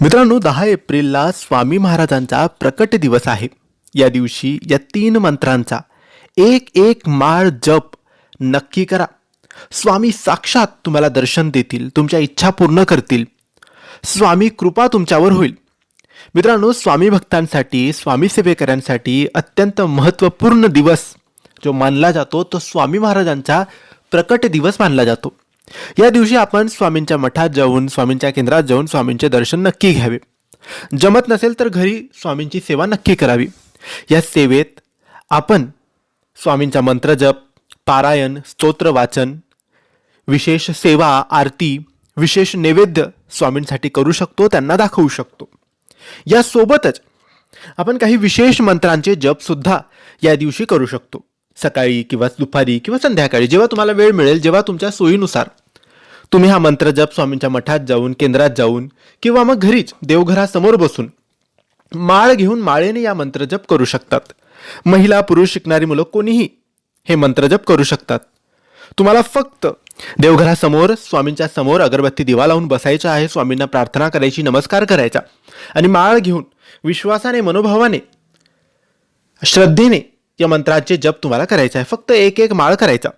मित्रांनो दहा एप्रिलला स्वामी महाराजांचा प्रकट दिवस आहे. या दिवशी या तीन मंत्रांचा एक एक माळ जप नक्की करा. स्वामी साक्षात तुम्हाला दर्शन देतील तुमच्या इच्छा पूर्ण करतील. स्वामी कृपा तुमच्यावर होईल. मित्रांनो स्वामी भक्तांसाठी स्वामी सेवेकरांसाठी अत्यंत महत्त्वपूर्ण दिवस जो मानला जातो तो स्वामी महाराजांचा प्रकट दिवस मानला जातो. या दिवशी आपण स्वामींच्या मठात जाऊन स्वामींच्या केंद्रात जाऊन स्वामींचे दर्शन नक्की घ्यावे. जमत नसेल तर घरी स्वामींची सेवा नक्की करावी. या सेवेत आपण स्वामींचा मंत्रजप पारायण स्तोत्र वाचन विशेष सेवा आरती विशेष नैवेद्य स्वामींसाठी करू शकतो त्यांना दाखवू शकतो. यासोबतच आपण काही विशेष मंत्रांचे जपसुद्धा या दिवशी करू शकतो. सकाळी किंवा दुपारी किंवा संध्याकाळी जेव्हा तुम्हाला वेळ मिळेल जेव्हा तुमच्या सोयीनुसार. तुम्ही हा मंत्र जप स्वामींच्या मठात जाऊन केंद्रात जाऊन किंवा मग घरीच देवघरासमोर बसून माळ घेऊन माळेने या मंत्रजप करू शकतात. महिला पुरुष शिकणारी मुलं कोणीही हे मंत्रजप करू शकतात. तुम्हाला फक्त देवघरासमोर स्वामींच्या समोर अगरबत्ती दिवा लावून बसायचं आहे स्वामींना प्रार्थना करायची नमस्कार करायचा आणि माळ घेऊन विश्वासाने मनोभावाने श्रद्धेने या मंत्राचे जप तुम्हाला करायचे आहे. फक्त एक एक माळ करायचा.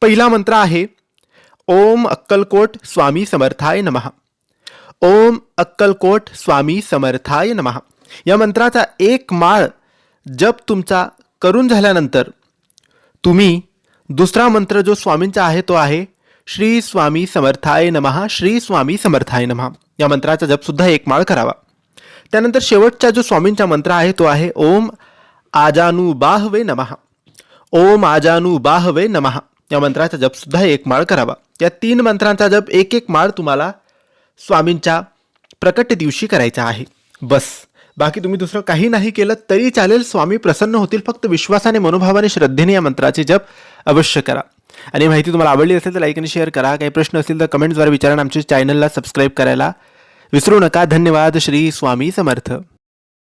पहिला मंत्र आहे ओम अक्कलकोट स्वामी समर्थाय नमः. ओम अक्कलकोट स्वामी समर्थाय नमः. या मंत्राचा एक माळ जप तुमचा करून झाल्यानंतर तुम्ही दुसरा मंत्र जो स्वामींचा आहे तो आहे श्री स्वामी समर्थाय नमः श्री स्वामी समर्थाय नमः. या मंत्राचा जपसुद्धा एक माळ करावा. त्यानंतर शेवटचा जो स्वामींचा मंत्र आहे तो आहे ओम आजानु बाहवे नमः. ओम आजानुबाहवे नमः. या मंत्राचा जपसुद्धा एक माळ करावा. या तीन मंत्रांचा जप एक एक माळ तुम्हाला स्वामींच्या प्रकट दिवशी करायचा आहे. बस. बाकी तुम्ही दुसरं काही नाही केलं तरी चालेल स्वामी प्रसन्न होतील. फक्त विश्वासाने मनोभावाने श्रद्धेने या मंत्राचे जप अवश्य करा. आणि माहिती तुम्हाला आवडली असेल तर लाईक आणि शेअर करा. काही प्रश्न असतील तर कमेंट्सद्वारे विचारा आमच्या चॅनलला सबस्क्राईब करायला विसरू नका. धन्यवाद. श्री स्वामी समर्थ.